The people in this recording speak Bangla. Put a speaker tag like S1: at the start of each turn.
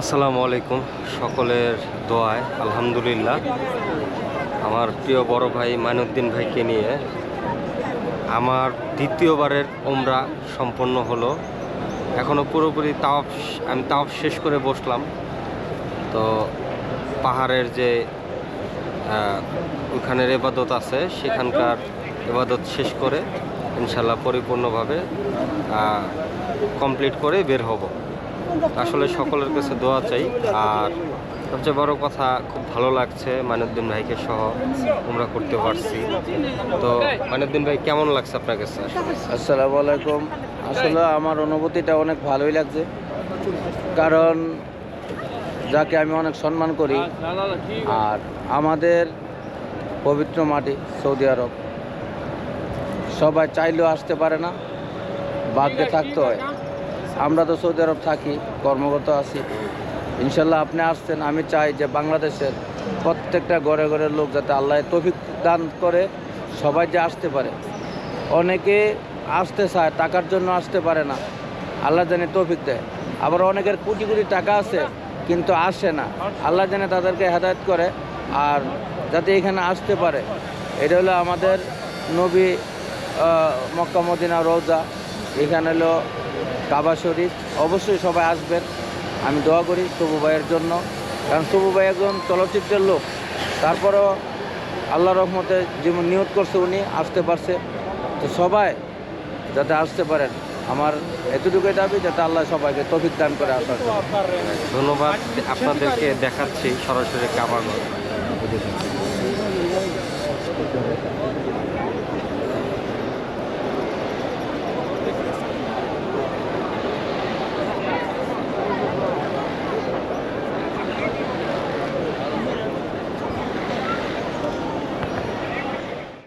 S1: আসসালামু আলাইকুম সকলের দোয়ায়, আলহামদুলিল্লাহ। আমার প্রিয় বড় ভাই মাইনুদ্দিন ভাইকে নিয়ে আমার দ্বিতীয়বারের ওমরা সম্পন্ন হলো। এখনও পুরোপুরি তাওয়াফ আমি তাওয়াফ শেষ করে বসলাম। তো পাহাড়ের যে ওখানের এবাদত আছে, সেখানকার এবাদত শেষ করে ইনশাল্লাহ পরিপূর্ণভাবে কমপ্লিট করে বের হব। আসলে সকলের কাছে দোয়া চাই। আর সবচেয়ে বড় কথা, খুব ভালো লাগছে মাইনুদ্দিন ভাইকে সহ আমরা করতে পারছি। তো মাইনুদ্দিন ভাই, কেমন লাগছে আপনার কাছে?
S2: আসসালামু আলাইকুম। আসলে আমার অনুভূতিটা অনেক ভালোই লাগছে। কারণ যাকে আমি অনেক সম্মান করি, আর আমাদের পবিত্র মাটি সৌদি আরব। সবাই চাইলেও আসতে পারে না, ভাগ্যে থাকতে হয়। আমরা তো সৌদি আরব থাকি কর্মরত আছি। ইনশাল্লাহ আপনি আসছেন আমি চাই যে বাংলাদেশের প্রত্যেকটা ঘরে ঘরের লোক যাতে আল্লাহ তফিক দান করে সবাই যে আসতে পারে। অনেকে আসতে চায় টাকার জন্য আসতে পারে না। আল্লাহ জানে তৌফিক দেয়। আবার অনেকের কোটি কোটি টাকা আছে কিন্তু আসে না। আল্লাহ জানে তাদেরকে হেদায়ত করে আর যাতে এখানে আসতে পারে। এটা হলো আমাদের নবী আহ, মক্কা মদিনা রোজা। এখানে হলো কাবা শরীফ, অবশ্যই সবাই আসবেন। আমি দোয়া করি তবু ভাইয়ের জন্য। কারণ তবু ভাই একজন চলচ্চিত্রের লোক। তারপরেও আল্লাহ রহমতে যেমন নিয়ত করছে উনি, আসতে পারছে। তো সবাই যাতে আসতে পারেন। আমার এতটুকুই দাবি, যাতে আল্লাহ সবাইকে তফিক দান করে আসার
S1: ধন্যবাদ আপনাদেরকে দেখাচ্ছি সরাসরি কাবাগর